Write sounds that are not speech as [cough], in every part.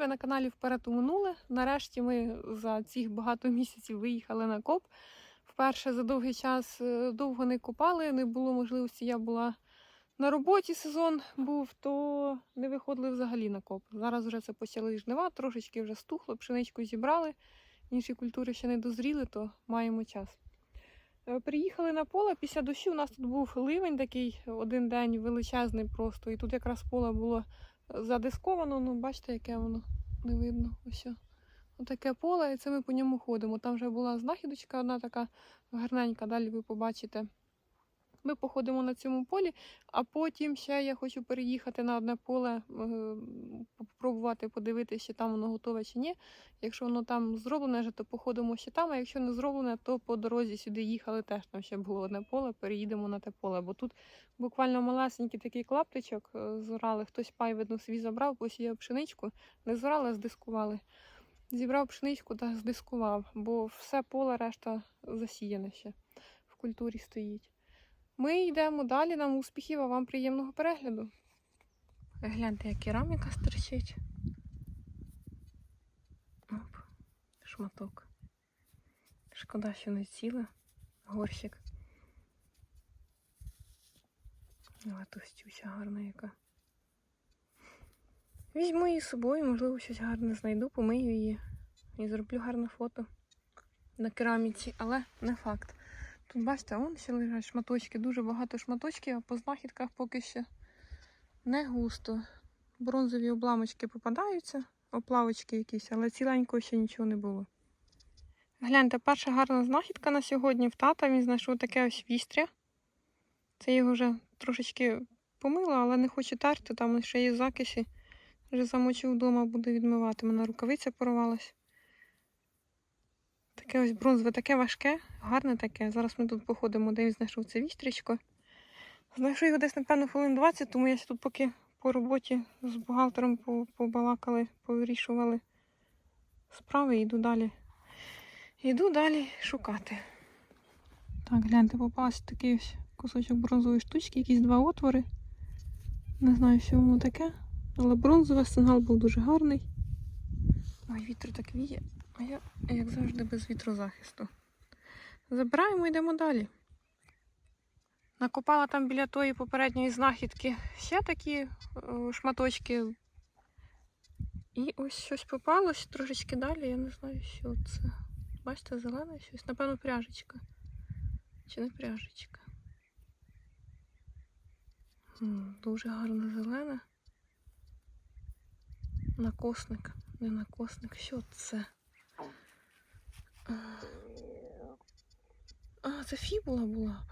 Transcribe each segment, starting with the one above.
Ви на каналі Вперед у минуле. Нарешті ми за цих багато місяців виїхали на коп. Вперше за довгий час е, довго не копали, не було можливості. Я була на роботі, сезон був, то не виходили взагалі на коп. Зараз вже це почали жнива, трошечки вже стухло, пшеничку зібрали. Інші культури ще не дозріли, то маємо час. Е, Приїхали на поле після дощу. У нас тут був ливень такий один день величезний просто. І тут якраз поле було задисковано. Ну, бачите, яке воно не видно. Ось. таке поле, і це ми по ньому ходимо. Там вже була знахідочка, одна така гарненька, далі ви побачите. Ми походимо на цьому полі, а потім ще я хочу переїхати на одне поле, попробувати подивитися, чи там воно готове чи ні. Якщо воно там зроблене, то походимо ще там, а якщо не зроблене, то по дорозі сюди їхали, теж там ще було одне поле, переїдемо на те поле. Бо тут буквально малесенький такий клаптичок е, зорали, хтось пай, видно, свій забрав, посіяв пшеничку, не зорали, а здискували. Зібрав пшеничку та здискував, бо все поле решта засіяне ще в культурі стоїть. Ми йдемо далі, нам успіхів, а вам приємного перегляду. Гляньте, як кераміка стерчить. Оп, шматок. Шкода, що не ціле. Горщик. Але товстюча гарна яка. Візьму її з собою, можливо, щось гарне знайду, помию її і зроблю гарне фото на кераміці, але не факт. Тут бачите, вон ще лежать шматочки, дуже багато шматочків, а по знахідках поки що не густо. Бронзові обламочки попадаються, оплавочки якісь, але ціленького ще нічого не було. Гляньте, перша гарна знахідка на сьогодні в тата. Він знайшов таке ось вістря. Це його вже трошечки помило, але не хоче терти, там ще є закисі. Вже замочив вдома, буду відмивати. Мене рукавиця порвалась. Таке ось бронзове, таке важке, гарне таке. Зараз ми тут походимо, де він знайшов це вістрічко. Знайшов його десь, напевно, хвилин 20, тому я тут поки по роботі з бухгалтером побалакали, повирішували справи і йду далі. Йду далі шукати. Так, гляньте, попався такий ось кусочок бронзової штучки, якісь два отвори. Не знаю, що воно таке, але бронзовий сигнал був дуже гарний. Ой, вітер так віє. А я, як завжди, без вітрозахисту. Забираємо, йдемо далі. Накопала там біля тої попередньої знахідки ще такі е, шматочки. І ось щось попалось трошечки далі, я не знаю, що це. Бачите, зелене щось. Напевно, пряжечка. Чи не пряжечка? Дуже гарно зелене. Накосник. Не накосник. Що це? А, це фібула була.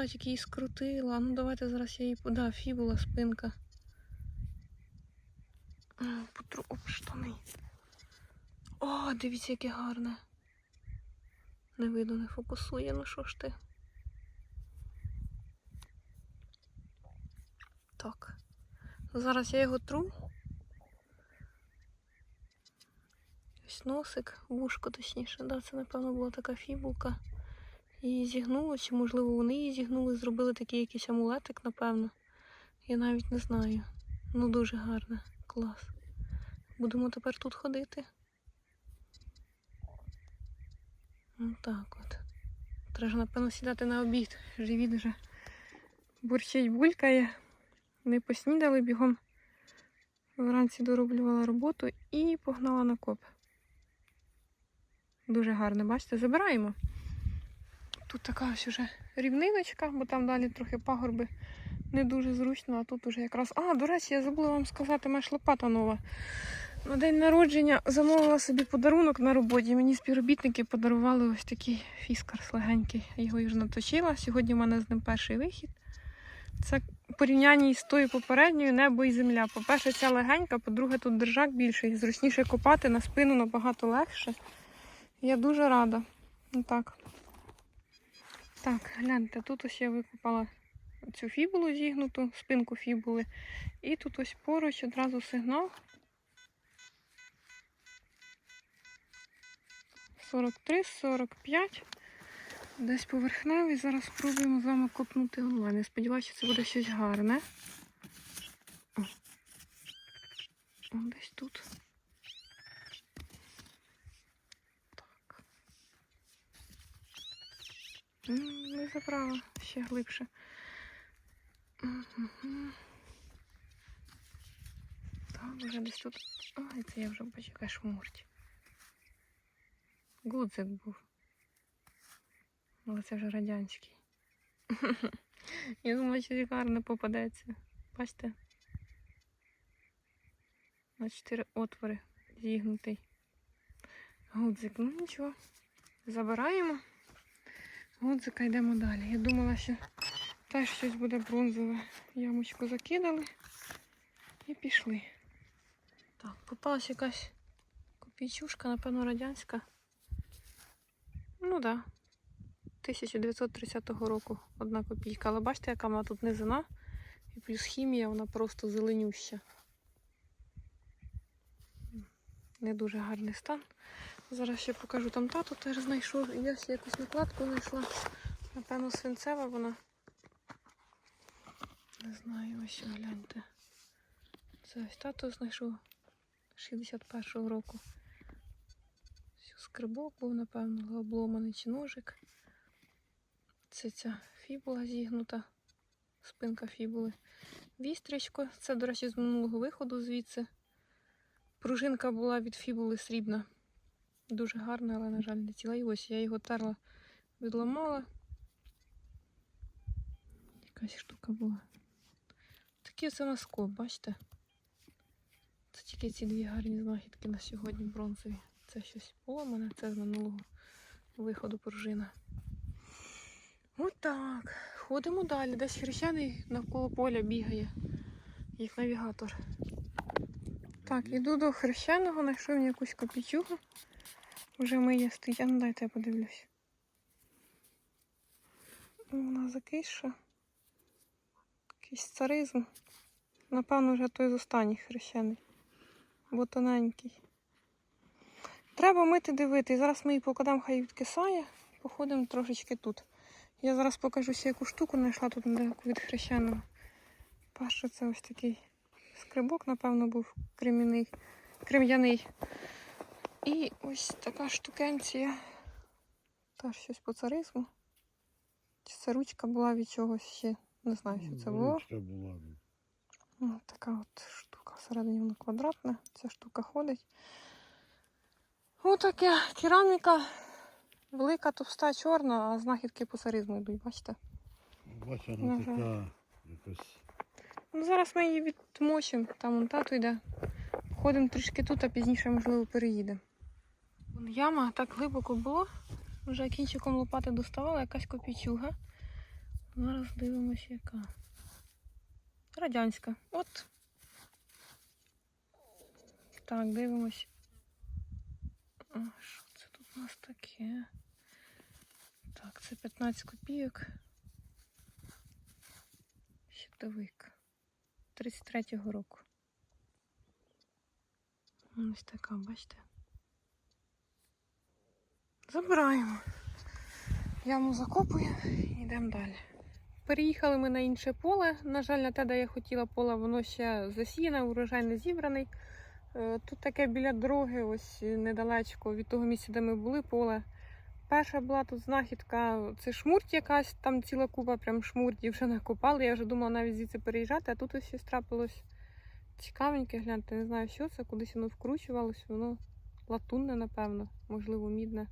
Да, тільки її скрутила. Ну давайте зараз я її. Да, фібула, спинка. Потру об штани. О, дивіться, яке гарне. Не видно, не фокусує, ну що ж ти. Так. Зараз я його тру. Ось носик, вушко точніше. Да, це, напевно, була така фібулка. Її зігнуло, чи, можливо, вони її зігнули, зробили такий якийсь амулетик, напевно. Я навіть не знаю. Ну, дуже гарне. Клас. Будемо тепер тут ходити. Ну так от. Треба, напевно, сідати на обід. Живіт вже бурчить, булькає. Не поснідали бігом. Вранці дороблювала роботу і погнала на коп. Дуже гарно, бачите, забираємо. Тут така ось уже рівниночка, бо там далі трохи пагорби не дуже зручно, а тут уже якраз. А, до речі, я забула вам сказати, моя лопата нова. На день народження замовила собі подарунок на роботі. Мені співробітники подарували ось такий фіскарс легенький. Я його вже наточила. Сьогодні в мене з ним перший вихід. Це в порівнянні з тою попередньою небо і земля. По-перше, ця легенька, по-друге, тут держак більший. Зручніше копати на спину набагато легше. Я дуже рада. Ну так. Гляньте, тут ось я викопала цю фібулу зігнуту, спинку фібули. І тут ось поруч одразу сигнал. 43, 45. Десь поверхневий. Зараз спробуємо з вами копнути онлайн. Я сподіваюся, це буде щось гарне. О. тут. Так. М, Не забрала ще глибше. Так, вже десь тут. Ой, це я вже бачу, яка шмурть. Гудзик був. Але це вже радянський. [laughs] Я думала, що гарно попадеться. Бачите? На чотири отвори зігнутий. Гудзик, ну нічого. Забираємо. Гудзика йдемо далі. Я думала, що теж щось буде бронзове. Ямочку закидали і пішли. Так, попалась якась копійчушка, напевно, радянська. Ну так. Да. 1930 року одна копійка. Але бачите, яка вона тут низина. І плюс хімія, вона просто зеленюща. Не дуже гарний стан. Зараз ще покажу там тату теж знайшов. І я ще якусь накладку знайшла. Напевно, свинцева вона. Не знаю, ось гляньте. Це ось тато знайшов 61-го року. Скрибок був, напевно, обломаний чи ножик. Це ця фібула зігнута, спинка фібули. Вістрячко. Це, до речі, з минулого виходу звідси. Пружинка була від фібули срібна. Дуже гарна, але, на жаль, не ціла. І ось я його терла, відламала. Якась штука була. Такий це наскоп, бачите? Це тільки ці дві гарні знахідки на сьогодні бронзові. Це щось поламане, це з минулого виходу пружина. Отак. Ходимо далі. Десь хрещений навколо поля бігає, як навігатор. Так, іду до хрещеного, знайшов мені якусь копійчугу. Вже миє. А ну дайте я подивлюсь. Вона закиша. Якийсь царизм. Напевно, вже той з останніх хрещений. Бо тоненький. Треба мити дивити. Зараз ми її покладемо, хай відкисає. Походимо трошечки тут. Я зараз покажу ще яку штуку знайшла тут від хрещеного. Перше це ось такий скрибок, напевно, був крем'яний. крем'яний. І ось така штукенція. Теж щось по царизму. Чи це ручка була від чогось ще? Не знаю, що це було. Ручка була. Ось така от штука. Всередині вона квадратна. Ця штука ходить. Отаке кераміка. Велика, товста, чорна, а знахідки по царизму йдуть, бачите? Бач, вона Ага. така якось. Ну, зараз ми її відмочимо, там он тато йде. Ходимо трішки тут, а пізніше, можливо, переїдемо. Яма так глибоко було. Вже кінчиком лопати доставала якась копійчуга. Зараз дивимося, яка. Радянська. От. Так, дивимось. А, що це тут у нас таке? Так, це 15 копійок. Щитовик. 33-го року. Ось така, бачите. Забираємо. Яму закопуємо і йдемо далі. Переїхали ми на інше поле. На жаль, на те, де я хотіла поле, воно ще засіяне, урожай не зібраний. Е, Тут таке біля дороги, ось недалечко від того місця, де ми були, поле. Перша була тут знахідка, це шмурть якась, там ціла купа прям шмуртів вже накопали. Я вже думала навіть звідси переїжджати, а тут ось щось трапилось цікавеньке, гляньте, не знаю, що це, кудись воно вкручувалось, воно латунне, напевно, можливо, мідне.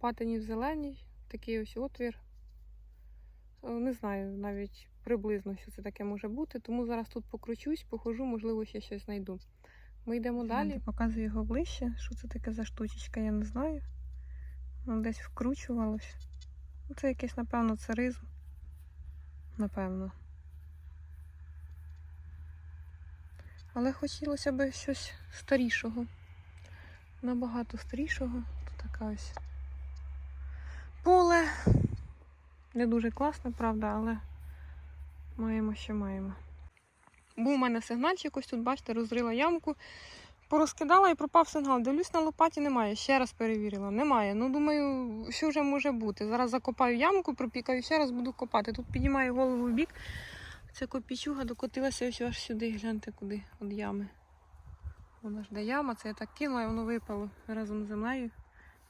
Патині в зеленій, такий ось отвір. Е, Не знаю навіть приблизно, що це таке може бути, тому зараз тут покручусь, похожу, можливо, ще щось знайду. Ми йдемо далі. Показую його ближче. Що це таке за штучечка, я не знаю. Воно десь вкручувалось. Ну, Це якийсь, напевно, царизм. Напевно. Але хотілося б щось старішого. Набагато старішого. Тут така ось поле. Не дуже класне, правда, але маємо, що маємо. Був у мене сигнальчик, ось тут, бачите, розрила ямку. Порозкидала і пропав сигнал. Дивлюсь, на лопаті немає. Ще раз перевірила. Немає. Ну, думаю, що вже може бути. Зараз закопаю ямку, пропікаю, ще раз буду копати. Тут піднімаю голову в бік. Ця копійчуга докотилася ось аж сюди, гляньте куди, від ями. Воно ж де яма, це я так кинула, і воно випало разом з землею.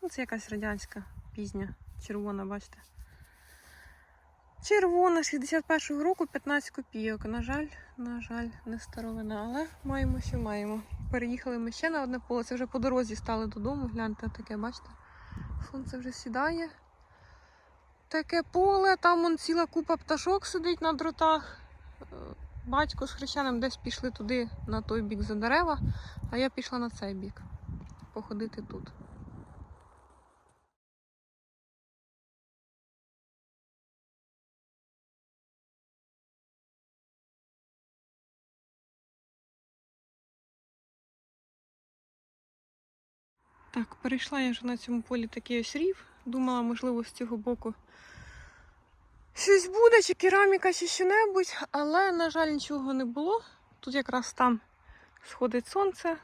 Ну, це якась радянська пізня, червона, бачите. Червона 61-го року 15 копійок. На жаль, на жаль, не старовина, але маємо, що маємо. Переїхали ми ще на одне поле. Це вже по дорозі стали додому. Гляньте, таке, бачите? Сонце вже сідає. Таке поле, там он ціла купа пташок сидить на дротах. Е, Батько з хрещеним десь пішли туди, на той бік за дерева, а я пішла на цей бік. Походити тут. Так, перейшла я вже на цьому полі такий ось рів. Думала, можливо, з цього боку щось буде, чи кераміка, чи що-небудь, але, на жаль, нічого не було. Тут якраз там сходить сонце,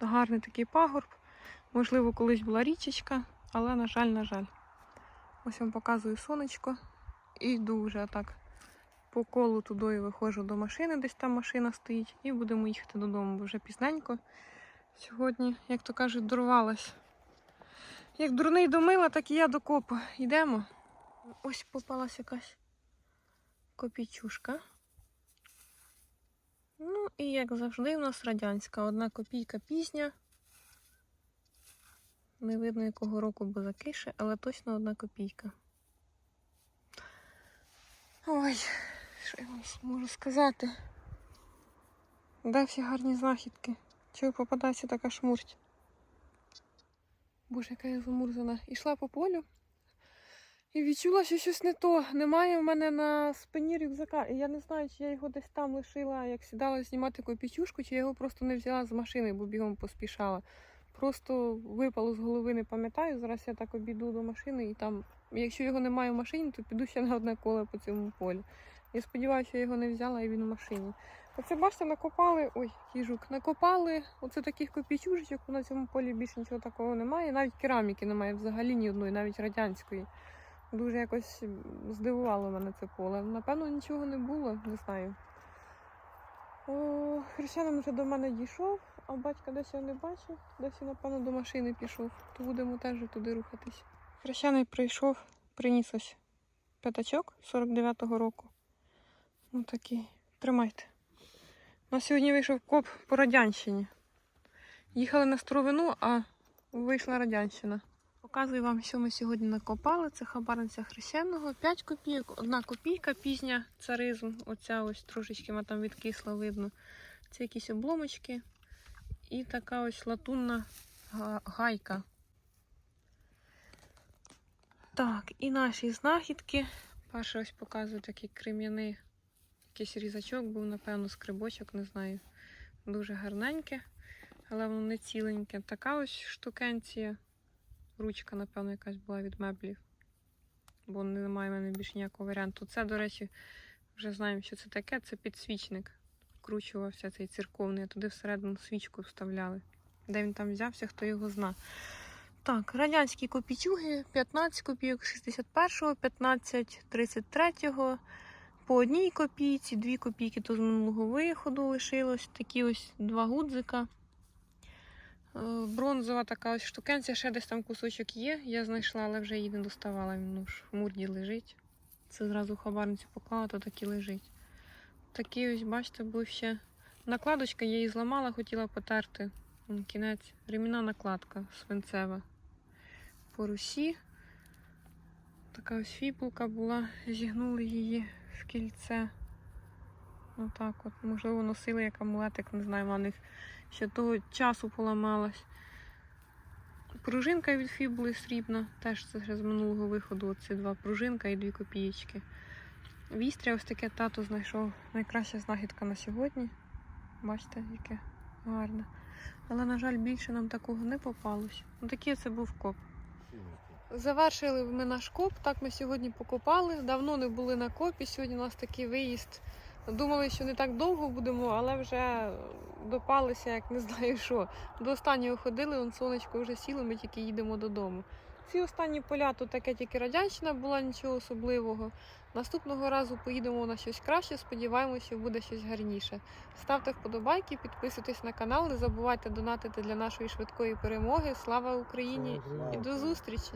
гарний такий пагорб. Можливо, колись була річечка, але, на жаль, на жаль. Ось вам показую сонечко. І йду вже так по колу туди виходжу до машини, десь там машина стоїть, і будемо їхати додому, бо вже пізненько. Сьогодні, як то кажуть, дорвалась. Як дурний до мила, так і я до копа. Йдемо. Ось попалась якась копійчушка. Ну і як завжди, у нас радянська. Одна копійка пізня. Не видно якого року, бо закише, але точно одна копійка. Ой, що я вам можу сказати? Де всі гарні знахідки? Чого попадається така шмурть? Боже, яка я замурзана. Ішла по полю і відчула, що щось не то. Немає в мене на спині рюкзака. І я не знаю, чи я його десь там лишила, як сідала знімати копійчушку, чи я його просто не взяла з машини, бо бігом поспішала. Просто випало з голови, не пам'ятаю. Зараз я так обійду до машини і там, якщо його немає в машині, то піду ще на одне коло по цьому полю. Я сподіваюся, я його не взяла і він в машині. Оце бачите, накопали. Ой, їжук, накопали оце таких копійчужечок, на цьому полі більше нічого такого немає. Навіть кераміки немає взагалі ні одної, навіть радянської. Дуже якось здивувало мене це поле. Напевно, нічого не було, не знаю. О, Хрещанин вже до мене дійшов, а батька десь я не бачив, десь, напевно, до машини пішов, то будемо теж туди рухатись. Хрещаний прийшов, приніс ось п'ятачок 49-го року. Ну такий. Тримайте. У нас сьогодні вийшов коп по Радянщині. Їхали на Стровину, а вийшла Радянщина. Показую вам, що ми сьогодні накопали. Це хабарниця хрещеного. 5 копійок, одна копійка, пізня царизм. Оця ось трошечки вона там відкисла видно. Це якісь обломочки. І така ось латунна гайка. Так, і наші знахідки. Перше ось показую такий крем'яний якийсь різачок був, напевно, скрибочок, не знаю. Дуже гарненьке, але воно не ціленьке. Така ось штукенція. Ручка, напевно, якась була від меблів. Бо немає в мене більше ніякого варіанту. Це, до речі, вже знаємо, що це таке. Це підсвічник. Вкручувався цей церковний, туди всередину свічку вставляли. Де він там взявся, хто його зна. Так, радянські копійчуги, 15 копійок 61-го, 15 33-го, по одній копійці, дві копійки то з минулого виходу лишилось. Такі ось два гудзика. Е, Бронзова така ось штукенція, ще десь там кусочок є. Я знайшла, але вже її не доставала. Він ну, в мурді лежить. Це зразу хабарницю поклала, то так і лежить. Такий ось, бачите, був ще накладочка, я її зламала, хотіла потерти. Кінець, ремінна накладка свинцева. По русі. Така ось фібулка була, зігнули її в кільце. Отак от. Можливо, носили як амулетик, не знаю, вона ще того часу поламалась. Пружинка від фібули срібна, теж це з минулого виходу. Оці два пружинка і дві копієчки. Вістря ось таке тато знайшов. Найкраща знахідка на сьогодні. Бачите, яке гарне. Але, на жаль, більше нам такого не попалось. Ну, такий це був коп. Завершили ми наш коп, так ми сьогодні покопали. Давно не були на копі. Сьогодні у нас такий виїзд. Думали, що не так довго будемо, але вже допалися, як не знаю [laughs] що. До останнього ходили, он сонечко вже сіло, ми тільки їдемо додому. Ці останні поля тут таке тільки радянщина була, нічого особливого. Наступного разу поїдемо на щось краще, сподіваємося, що буде щось гарніше. Ставте вподобайки, підписуйтесь на канал, не забувайте донатити для нашої швидкої перемоги. Слава Україні і до зустрічі!